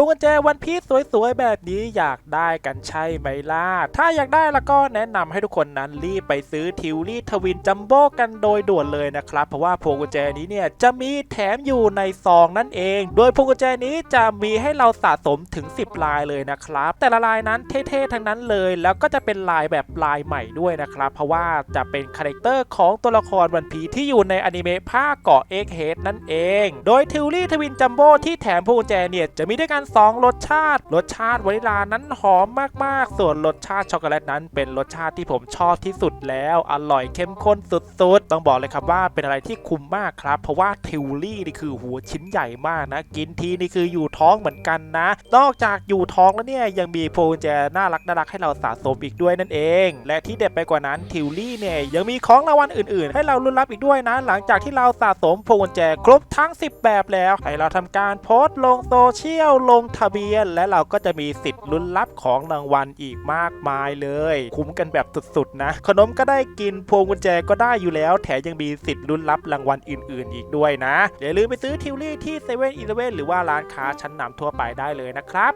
วงกุญแจวันพีซสวยๆ แบบนี้อยากได้กันใช่ไหมล่ะ ถ้าอยากได้แล้วก็แนะนำให้ทุกคนนั้นรีบไปซื้อทิวลี่ทวินจัมโบ้กันโดยด่วนเลยนะครับ เพราะว่าพวงกุญแจนี้เนี่ยจะมีแถมอยู่ในซองนั่นเอง โดยพวงกุญแจนี้จะมีให้เราสะสมถึง 10 ลายเลยนะครับ แต่ละลายนั้นเท่ๆทั้งนั้นเลย แล้วก็จะเป็นลายแบบลายใหม่ด้วยนะครับ เพราะว่าจะเป็นคาแรคเตอร์ของตัวละครวันพีที่อยู่ในอนิเมะภาคเกาะเอ็กเฮดนั่นเอง โดยทิวลี่ทวินจัมโบ้ที่แถมพวงกุญแจเนี่ยจะมีด้วยกัน2 รสชาติ รสชาติวานิลานั้นหอมมากๆ ส่วนรสชาติช็อกโกแลตนั้น เป็นรสชาติที่ผมชอบที่สุดแล้ว อร่อยเข้มข้นสุดๆ ต้องบอกเลยครับว่าเป็นอะไรที่คุ้มมากครับ เพราะว่าทิวลี่นี่คือหัวชิ้นใหญ่มากนะ กินทีนี่คืออยู่ท้องเหมือนกันนะ นอกจากอยู่ท้องแล้วเนี่ยยังมีพวงกุญแจน่ารักน่ารักให้เราสะสมอีกด้วยนั่นเอง และที่เด็ดไปกว่านั้นทิวลี่เนี่ยยังมีของรางวัลอื่นๆ ให้เราลุ้นรับอีกด้วยนะ หลังจากที่เราสะสมพวงกุญแจครบทั้ง 10 แบบแล้ว ให้เราทำการโพสต์ลงโซเชียลลงงทะเบียน และเราก็จะมีสิทธิ์ลุ้นรับของรางวัลอีกมากมายเลย คุ้มกันแบบสุดๆนะ ขนมก็ได้กินพวงกุญแจก็ได้อยู่แล้ว แถมยังมีสิทธิ์ลุ้นรับรางวัลอื่น ๆ อีกด้วยนะ อย่าลืมไปซื้อทิวลี่ที่เซเว่นอีเลเว่นหรือว่าร้านค้าชั้นนำทั่วไปได้เลยนะครับ